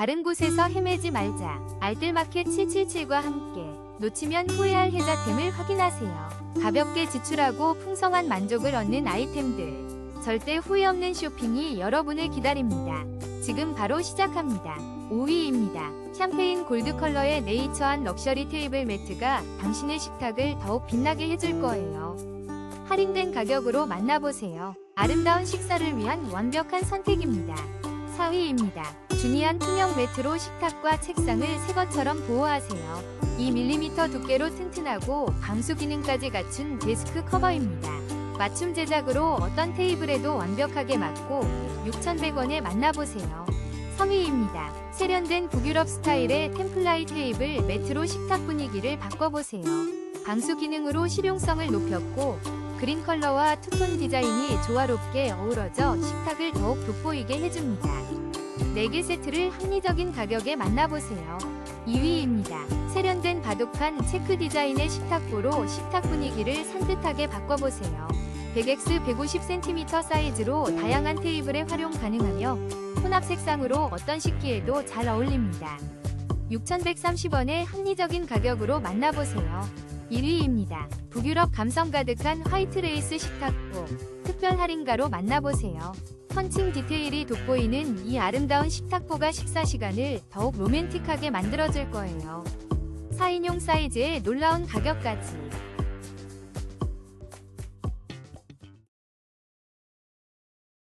다른 곳에서 헤매지 말자. 알뜰마켓 777과 함께 놓치면 후회할 혜자템을 확인하세요. 가볍게 지출하고 풍성한 만족을 얻는 아이템들. 절대 후회 없는 쇼핑이 여러분을 기다립니다. 지금 바로 시작합니다. 5위입니다. 샴페인 골드 컬러의 네이처한 럭셔리 테이블 매트가 당신의 식탁을 더욱 빛나게 해줄 거예요. 할인된 가격으로 만나보세요. 아름다운 식사를 위한 완벽한 선택입니다. 4위입니다. 주니안 투명 매트로 식탁과 책상을 새 것처럼 보호하세요. 2mm 두께로 튼튼하고 방수 기능까지 갖춘 데스크 커버입니다. 맞춤 제작으로 어떤 테이블에도 완벽하게 맞고 6,100원에 만나보세요. 3위입니다. 세련된 북유럽 스타일의 템플라이 테이블 매트로 식탁 분위기를 바꿔보세요. 방수 기능으로 실용성을 높였고 그린 컬러와 투톤 디자인이 조화롭게 어우러져 식탁을 더욱 돋보이게 해줍니다. 4개 세트를 합리적인 가격에 만나보세요. 2위입니다. 세련된 바둑판 체크 디자인의 식탁보로 식탁 분위기를 산뜻하게 바꿔보세요. 100x 150cm 사이즈로 다양한 테이블에 활용 가능하며 혼합 색상으로 어떤 식기에도 잘 어울립니다. 6,130원의 합리적인 가격으로 만나보세요. 1위입니다. 북유럽 감성 가득한 화이트 레이스 식탁보 특별 할인가로 만나보세요. 펀칭 디테일이 돋보이는 이 아름다운 식탁보가 식사 시간을 더욱 로맨틱하게 만들어줄 거예요. 4인용 사이즈의 놀라운 가격까지